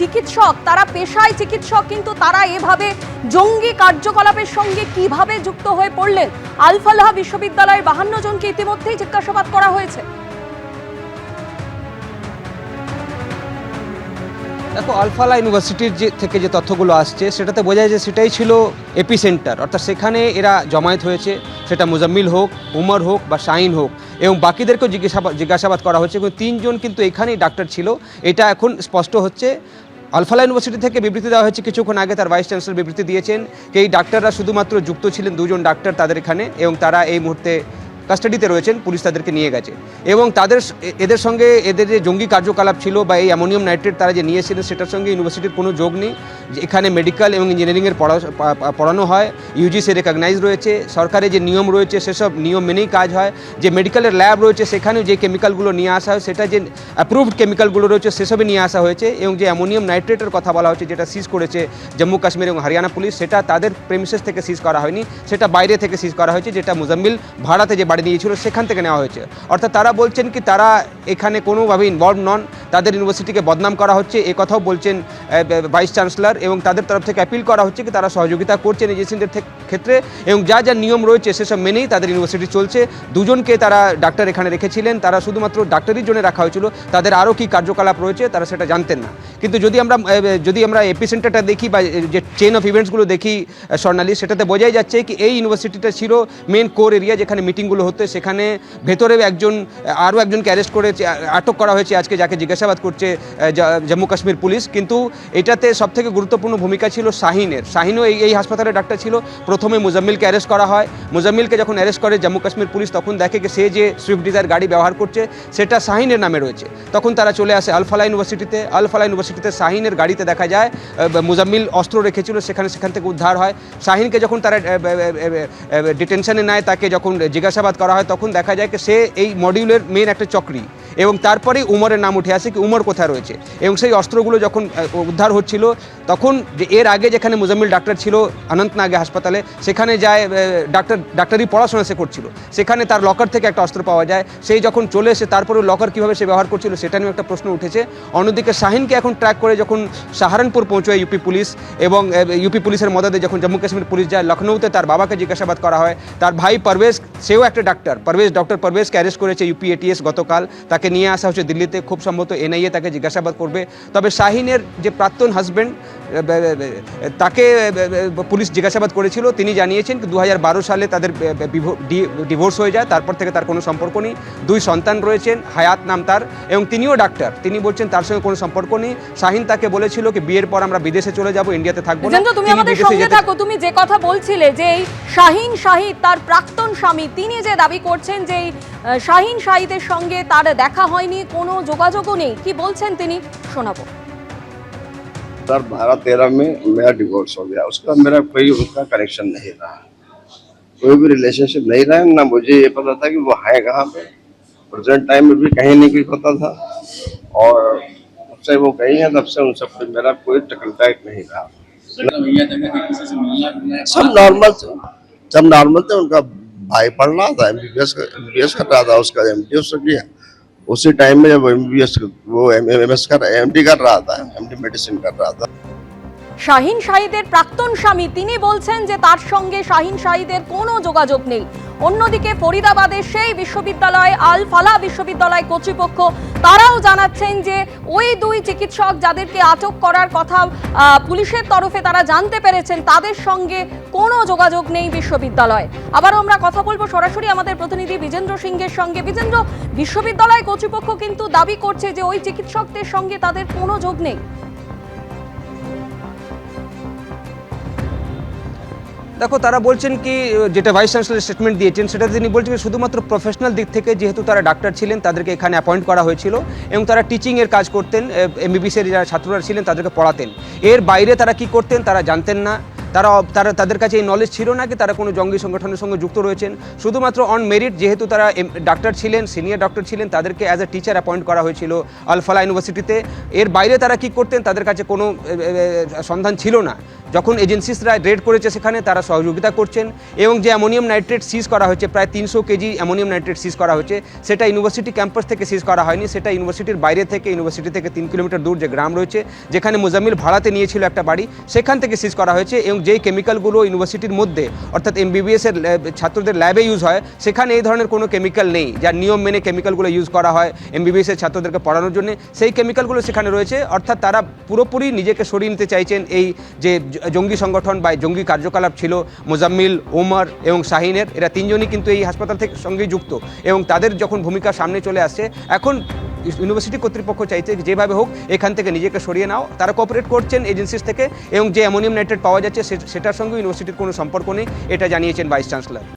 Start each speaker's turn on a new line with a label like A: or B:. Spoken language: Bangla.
A: চিকিৎসক, তারা পেশায় চিকিৎসক, কিন্তু তারা এভাবে জঙ্গি কার্যকলাপের সঙ্গে কীভাবে যুক্ত হয়ে পড়লেন? আলফালাহা বিশ্ববিদ্যালয়ের বাহান্ন জনকে ইতিমধ্যেই জিজ্ঞাসাবাদ করা হয়েছে।
B: দেখো আলফালা ইউনিভার্সিটির যে থেকে যে তথ্যগুলো আসছে, সেটাতে বোঝা যায় যে সেটাই ছিল এপি সেন্টার অর্থাৎ সেখানে এরা জমায়েত হয়েছে, সেটা মুজাম্মিল হোক, উমর হোক বা শাহিন হোক। এবং বাকিদেরকেও জিজ্ঞাসাবাদ জিজ্ঞাসাবাদ করা হচ্ছে এবং তিনজন কিন্তু এখানেই ডাক্তার ছিল। এটা এখন স্পষ্ট হচ্ছে। আলফালা ইউনিভার্সিটি থেকে বিবৃতি দেওয়া হয়েছে, কিছুক্ষণ আগে তার ভাইস চ্যান্সেলর বিবৃতি দিয়েছেন এই ডাক্তাররা শুধুমাত্র যুক্ত ছিলেন দুজন ডাক্তার তাদের এখানে, এবং তারা এই মুহূর্তে কাস্টাডিতে রয়েছেন, পুলিশ তাদেরকে নিয়ে গেছে। এবং তাদের এদের সঙ্গে এদের যে জঙ্গি কার্যকলাপ ছিল বা এই অ্যামোনিয়াম নাইট্রেট তারা যে নিয়েছিলেন সেটার সঙ্গে ইউনিভার্সিটির কোনো যোগ নেই। যে এখানে মেডিকেল এবং ইঞ্জিনিয়ারিংয়ের পড়া পড়ানো হয় ইউজিসি রেকগনাইজ রয়েছে, সরকারের যে নিয়ম রয়েছে, সেসব নিয়ম মেনেই কাজ হয়। যে মেডিকেলের ল্যাব রয়েছে, সেখানেও যে কেমিক্যালগুলো নিয়ে আসা হয়, সেটা যে অ্যাপ্রুভড কেমিক্যালগুলো রয়েছে সেসবে নিয়ে আসা হয়েছে। এবং যে অ্যামোনিয়াম নাইট্রেটের কথা বলা হচ্ছে, যেটা সিজ করেছে জম্মু, কাশ্মীর এবং হরিয়ানা পুলিশ, সেটা তাদের প্রেমিসেস থেকে সিজ করা হয়নি। সেটা বাইরে থেকে সিজ করা হয়েছে, যেটা মুজাম্মিল ভাড়াতে যে বাড়ি নিয়েছিল সেখান থেকে নেওয়া হয়েছে। অর্থাৎ তারা বলছেন কি, তারা এখানে কোনোভাবে ইনভলভ নন। তাদের ইউনিভার্সিটিকে বদনাম করা হচ্ছে। এ কথাও বলছেন ভাইস চ্যান্সেলর এবং তাদের তরফ থেকে অ্যাপিল করা হচ্ছে কি, তারা সহযোগিতা করছেন এজেন্সিদের ক্ষেত্রে এবং যা যা নিয়ম রয়েছে, সেসব মেনেই তাদের ইউনিভার্সিটি চলছে। দুজনকে তারা ডাক্তার এখানে রেখেছিলেন। তারা শুধুমাত্র ডাক্তারির জন্য রাখা হয়েছিল। তাদের আরও কী কার্যকলাপ রয়েছে, তারা সেটা জানতেন না। কিন্তু যদি আমরা যদি আমরা এপিসেন্টারটা দেখি বা যে চেন অফ ইভেন্টসগুলো দেখি স্বর্ণালী, সেটাতে বোঝাই যাচ্ছে কি, এই ইউনিভার্সিটিটা ছিল মেন কোর এরিয়া যেখানে মিটিংগুলো হতো সেখানে ভেতরে একজন, আরও একজনকে অ্যারেস্ট করে, আটক করা হয়েছে আজকে, যাকে জিজ্ঞাসাবাদ করছে জম্মু কাশ্মীর পুলিশ। কিন্তু এটাতে সবথেকে গুরুত্বপূর্ণ ভূমিকা ছিল শাহিনের। শাহিনও এই এই হাসপাতালে ডাক্তার ছিল। প্রথমে মুজাম্মিলকে অ্যারেস্ট করা হয়। মুজাম্মিলকে যখন অ্যারেস্ট করে জম্মু কাশ্মীর পুলিশ, তখন দেখে যে সে যে সুইফট ডিজায়ার গাড়ি ব্যবহার করছে, সেটা শাহিনের নামে রয়েছে। তখন তারা চলে আসে আলফালা ইউনিভার্সিটিতে। আলফালা ইউনিভার্সিটিতে শাহিনের গাড়িতে দেখা যায় মুজাম্মিল অস্ত্র রেখেছিল, সেখানে, সেখান থেকে উদ্ধার হয়। শাহিনকে যখন তারা ডিটেনশনে নেয়, তাকে যখন জিজ্ঞাসাবাদ করা হয় তখন দেখা যায় সে এই মডিউলের মেন একটা চক্রী। এবং তারপরেই উমরের নাম উঠে আসে কি উমর কোথায় রয়েছে? এবং সেই অস্ত্রগুলো যখন উদ্ধার হচ্ছিল, তখন যে এর আগে যেখানে মুজাম্মিল ডাক্তার ছিল অনন্তনাগে হাসপাতালে, সেখানে যায় ডাক্তার ডাক্তারি পড়াশোনা সে করছিল। সেখানে তার লকার থেকে একটা অস্ত্র পাওয়া যায়। সেই যখন চলে এসে তারপরে লকার কীভাবে সে ব্যবহার করছিল, সেটা নিয়ে একটা প্রশ্ন উঠেছে। অন্যদিকে শাহিনকে এখন ট্র্যাক করে যখন সাহারানপুর পৌঁছয় ইউপি পুলিশ এবং ইউপি পুলিশের মদদে যখন জম্মু কাশ্মীর পুলিশ যায়, লখনৌতে তার বাবাকে জিজ্ঞাসাবাদ করা হয়। তার ভাই পারভেজ, সেও একটা ডাক্তার। পারভেজ ডক্টর পারভেজকে অ্যারেস্ট করেছে ইউপি এটিএস গতকাল। তাকে নিয়ে আসা হচ্ছে দিল্লিতে। খুব সম্ভবত এনআইএ তাকে জিজ্ঞাসাবাদ করবে। তবে শাহিনের যে প্রাক্তন হাজব্যান্ড তাকে পুলিশ জিজ্ঞাসাবাদ করেছিল। তিনি জানিয়েছেন দু সালে তাদের ডিভোর্স হয়ে যায়। তারপর থেকে তার কোনো সম্পর্ক নেই। দুই সন্তান রয়েছেন হায়াত নাম তার এবং তিনিও ডাক্তার তিনি বলছেন তার সঙ্গে কোনো সম্পর্ক নেই। শাহিন তাকে বলেছিল কি বিয়ের পর আমরা বিদেশে চলে যাব ইন্ডিয়াতে থাকব
A: তুমি আমাদের সঙ্গে থাকো। তুমি যে কথা বলছিলে যে এই শাহিন শাহিদ তার প্রাক্তন স্বামী তিনি যে দাবি করছেন যে শাহিন শাহিদের সঙ্গে তার দেখা হয়নি কোনো যোগাযোগও নেই কি বলছেন তিনি শোনাবো
C: सर बारह तेरह में मेरा डिवोर्स हो गया उसका मेरा कोई उनका कनेक्शन नहीं रहा कोई भी रिलेशनशिप नहीं रहा ना मुझे ये पता था कि वो है कहाँ पे प्रेजेंट टाइम में भी कहीं नहीं कुछ पता था और जब से वो कहीं है तब से उन सब पे मेरा कोई कंटेक्ट नहीं रहा सब नॉर्मल थे सब नॉर्मल थे उनका भाई पढ़ रहा था एमबीबीएस एमबीबीएस कर रहा था उसका एमडी उसने किया उसी टाइम में जब एमबीबीएस वो एमएमएस कर एमडी कर रहा था एमडी मेडिसिन कर रहा था
A: শাহিন শাহিদের প্রাক্তন স্বামী তিনি বলছেন যে তার সঙ্গে শাহিন শাহিদের কোনো যোগাযোগ নেই অন্যদিকে ফরিদাবাদের সেই বিশ্ববিদ্যালয় আল ফালা বিশ্ববিদ্যালয় কর্তৃপক্ষ, তারাও জানাচ্ছেন যে ওই দুই চিকিৎসক যাদেরকে আটক করার কথা পুলিশের তরফে তারা জানতে পেরেছেন, তাদের সঙ্গে কোনো যোগাযোগ নেই বিশ্ববিদ্যালয়। আবার আমরা কথা বলব সরাসরি আমাদের প্রতিনিধি বিজেন্দ্র সিংহের সঙ্গে। বিজেন্দ্র, বিশ্ববিদ্যালয় কর্তৃপক্ষ কিন্তু দাবি করছে যে ওই চিকিৎসকদের সঙ্গে তাদের কোনো যোগ নেই।
B: দেখো, তারা বলছেন কি, যেটা ভাইস চ্যান্সেলর স্টেটমেন্ট দিয়েছেন, সেটা তিনি বলছেন শুধুমাত্র প্রফেশনাল দিক থেকে যেহেতু তারা ডাক্তার ছিলেন, তাদেরকে এখানে অ্যাপয়েন্ট করা হয়েছিল এবং তারা টিচিংয়ের কাজ করতেন এমবিবিসির যারা ছাত্ররা ছিলেন, তাদেরকে পড়াতেন। এর বাইরে তারা কি করতেন, তারা জানতেন না। তারা তারা তাদের কাছে এই নলেজ ছিল না কি তারা কোনো জঙ্গি সংগঠনের সঙ্গে যুক্ত রয়েছেন। শুধুমাত্র অন মেরিট যেহেতু তারা ডাক্তার ছিলেন সিনিয়র ডক্টর ছিলেন, তাদেরকে অ্যাজ এ টিচার অ্যাপয়েন্ট করা হয়েছিল আলফালা ইউনিভার্সিটিতে এর বাইরে তারা কি করতেন, তাদের কাছে কোনো সন্ধান ছিল না। যখন এজেন্সিসরা রেড করেছে সেখানে তারা সহযোগিতা করছেন এবং যে অ্যামোনিয়াম নাইট্রেট সিজ করা হয়েছে, প্রায় তিনশো কেজি অ্যামোনিয়াম নাইট্রেট সিজ করা হয়েছে, সেটা ইউনিভার্সিটি ক্যাম্পাস থেকে সিজ করা হয়নি, সেটা ইউনিভার্সিটির বাইরে থেকে ইউনিভার্সিটি থেকে তিন কিলোমিটার দূর যে গ্রাম রয়েছে, যেখানে মুজাম্মিল ভাড়াতে নিয়েছিল একটা বাড়ি, সেখান থেকে সিজ করা হয়েছে এবং যেই কেমিক্যালগুলো ইউনিভার্সিটির মধ্যে, অর্থাৎ এমবিবিএস এর ল্যাব- ছাত্রদের ল্যাবে ইউজ হয়, সেখানে এই ধরনের কোনো কেমিক্যাল নেই, যার নিয়ম মেনে কেমিক্যালগুলো ইউজ করা হয় এমবিবিএস এর ছাত্রদেরকে পড়ানোর জন্য। সেই কেমিক্যালগুলো সেখানে রয়েছে, অর্থাৎ তারা পুরোপুরি নিজেকে সরিয়ে নিতে চাইছেন এই যে জঙ্গি সংগঠন বা জঙ্গি কার্যকলাপ ছিল, মোজাম্মিল, ওমর এবং শাহিনের। এরা তিনজনই কিন্তু এই হাসপাতাল থেকে সঙ্গে যুক্ত এবং তাদের যখন ভূমিকা সামনে চলে আসছে, এখন ইউনিভার্সিটি কর্তৃপক্ষ চাইছে যেভাবে হোক এখান থেকে নিজেকে সরিয়ে নাও। তারা কোঅপারেট করছেন এজেন্সিস থেকে এবং যে অ্যামোনিয়াম নাইট্রেট পাওয়া যাচ্ছে সেটার সঙ্গে ইউনিভার্সিটির কোনো সম্পর্ক নেই, এটা জানিয়েছেন ভাইস চ্যান্সেলর